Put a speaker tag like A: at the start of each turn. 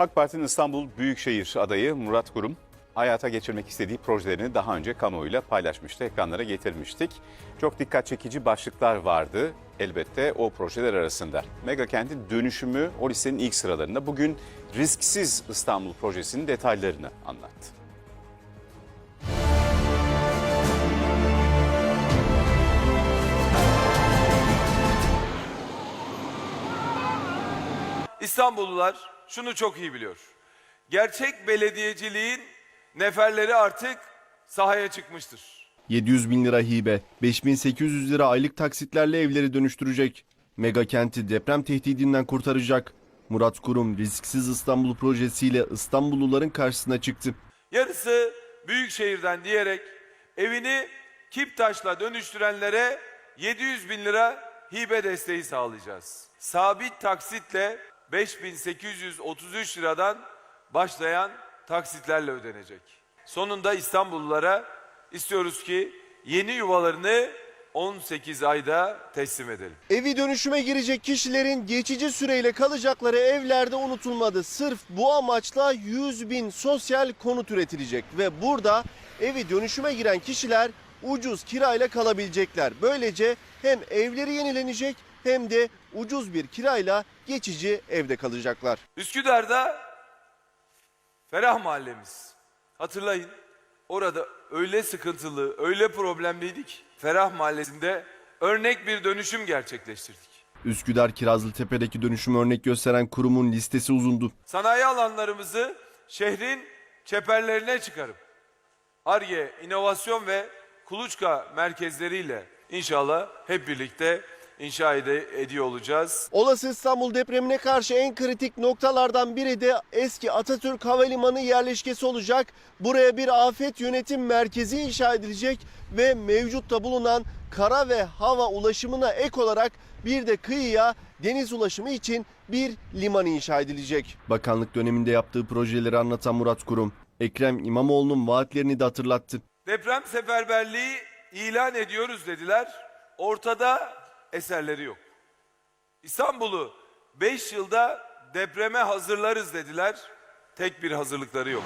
A: AK Parti'nin İstanbul Büyükşehir adayı Murat Kurum hayata geçirmek istediği projelerini daha önce kamuoyuyla paylaşmıştı, ekranlara getirmiştik. Çok dikkat çekici başlıklar vardı elbette o projeler arasında. Mega kentin dönüşümü o listenin ilk sıralarında. Bugün risksiz İstanbul projesinin detaylarını anlattı.
B: İstanbullular şunu çok iyi biliyor. Gerçek belediyeciliğin neferleri artık sahaya çıkmıştır.
C: 700 bin lira hibe, 5800 lira aylık taksitlerle evleri dönüştürecek. Mega kenti deprem tehdidinden kurtaracak. Murat Kurum risksiz İstanbul projesiyle İstanbulluların karşısına çıktı.
B: Yarısı büyük şehirden diyerek evini Kiptaş'la dönüştürenlere 700 bin lira hibe desteği sağlayacağız. Sabit taksitle 5833 liradan başlayan taksitlerle ödenecek. Sonunda İstanbullulara istiyoruz ki yeni yuvalarını 18 ayda teslim edelim.
D: Evi dönüşüme girecek kişilerin geçici süreyle kalacakları evlerde unutulmadı. Sırf bu amaçla 100 bin sosyal konut üretilecek ve burada evi dönüşüme giren kişiler ucuz kirayla kalabilecekler. Böylece hem evleri yenilenecek hem de ucuz bir kirayla geçici evde kalacaklar.
B: Üsküdar'da Ferah Mahallemiz. Hatırlayın orada öyle sıkıntılı, öyle problemliydik. Ferah Mahallesi'nde örnek bir dönüşüm gerçekleştirdik.
C: Üsküdar Kirazlıtepe'deki dönüşüm örnek gösteren kurumun listesi uzundu.
B: Sanayi alanlarımızı şehrin çeperlerine çıkarıp ARGE, inovasyon ve kuluçka merkezleriyle inşallah hep birlikte inşa ediyor olacağız.
D: Olası İstanbul depremine karşı en kritik noktalardan biri de eski Atatürk Havalimanı yerleşkesi olacak. Buraya bir afet yönetim merkezi inşa edilecek ve mevcutta bulunan kara ve hava ulaşımına ek olarak bir de kıyıya deniz ulaşımı için bir liman inşa edilecek.
C: Bakanlık döneminde yaptığı projeleri anlatan Murat Kurum, Ekrem İmamoğlu'nun vaatlerini de hatırlattı.
B: Deprem seferberliği ilan ediyoruz dediler. Ortada eserleri yok. İstanbul'u 5 yılda depreme hazırlarız dediler. Tek bir hazırlıkları yok.